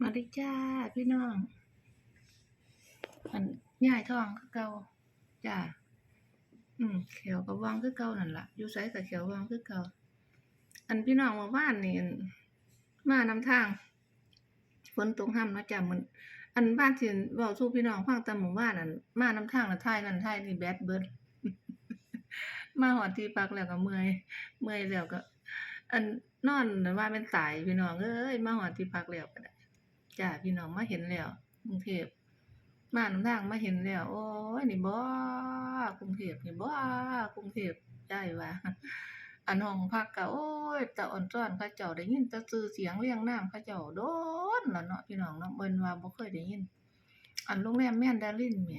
มาดิจ้าพี่น้องอันย่ายทองคือเก่าจ้าอืมเขียวกับวางคือเก่านั่นล่ะอยู่ไสกับเขียววางคือเก่าอันพี่น้องมื่อวานนี่อั่นมานำทางฝนตกห่ำเนะจ้ะมันอันบ้านที่เว้าสู่พี่น้องฟังแต่หมู่บ้านนั่นมานำทางแล้วท้ายนั้นท้ายนี่แบตเบิร์ดมาฮอดที่พักแล้วก็เมื่อยเมื่อยแล้วก็ อันนอนน่ะว่าแม่นตายพี่น้องเอ้ยมาฮอดที่พักแล้วก็ได้ จ้าพี่น้องมาเห็นแล้วกรุงเทพมานำทางมาเห็นแล้ว โอ้ยนี่บ่กรุงเทพนี่บ่กรุงเทพยายว่าอันห้องพักก็โอ้ยตาอ่อนจ้อนเขาเจ้าได้ยินแต่ชื่อเสียงเรียงนามเขาเจ้าโดนแล้วเนาะพี่น้องเนาะเบิ่นว่าบ่เคยได้ยิน อันโรงแรมแมนดารินแหม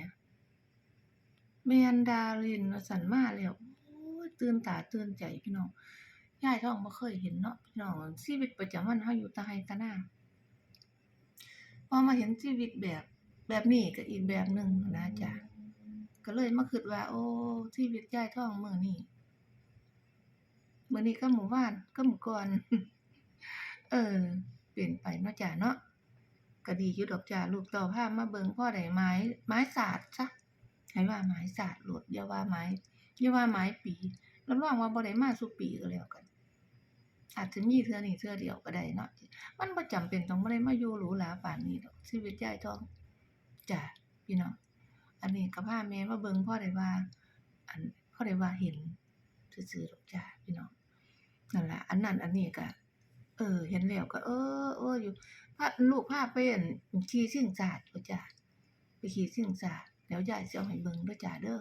แมนดารินว่าซั่นมาแล้วโอ้ยตื่นตาตื่นใจพี่น้องยายท้องบ่เคยเห็นเนาะพี่น้องชีวิตประจำวันเฮาอยู่ตะไร่ตะนา พอมาเห็นชีวิตแบบแบบนี้ก็อีกแบบหนึ่งนะจ๊ะก็เลยมาคิดว่า โอ้ชีวิตยายท้องเมื้อนี้มื้อนี้ก็หมู่บ้านก็หมู่ก่อนเออ เปลี่ยนไปเนาะจ้ะเนาะก็ดีอยู่ดอกจ้ะลูกต่าพามาเบิงพ่อได้ไม้ ไม้ศาสตร์ซะให้ว่าไม้ศาสตร์โลดอย่าว่าไม้อย่าว่าไม้ปีรับรองว่าบ่ได้มาซุปีก็แล้วกัน อาจจะมีเทื่อนี้เทื่อเดียวก็ได้เนาะมันบ่จำเป็นต้องบ่ได้มาอยู่หรูหราปานนี้ดอกชีวิตยายทองจ้ะพี่น้องอันนี้ก็พาแม่มาเบิ่งพ่อได้ว่า อันพ่อได้ว่าเห็นซื่อๆดอกจ้ะพี่น้องนั่นแหละอันนั้นอันนี้ก็เออ เห็นแล้วก็ เออเอออยู่พาลูกพาไปอั่นขี่ชิงสาดบ่จ้ะไปขี่ชิงสาดเดี๋ยวยายสิเอาให้เบิ่งด้อจ้ะเด้อ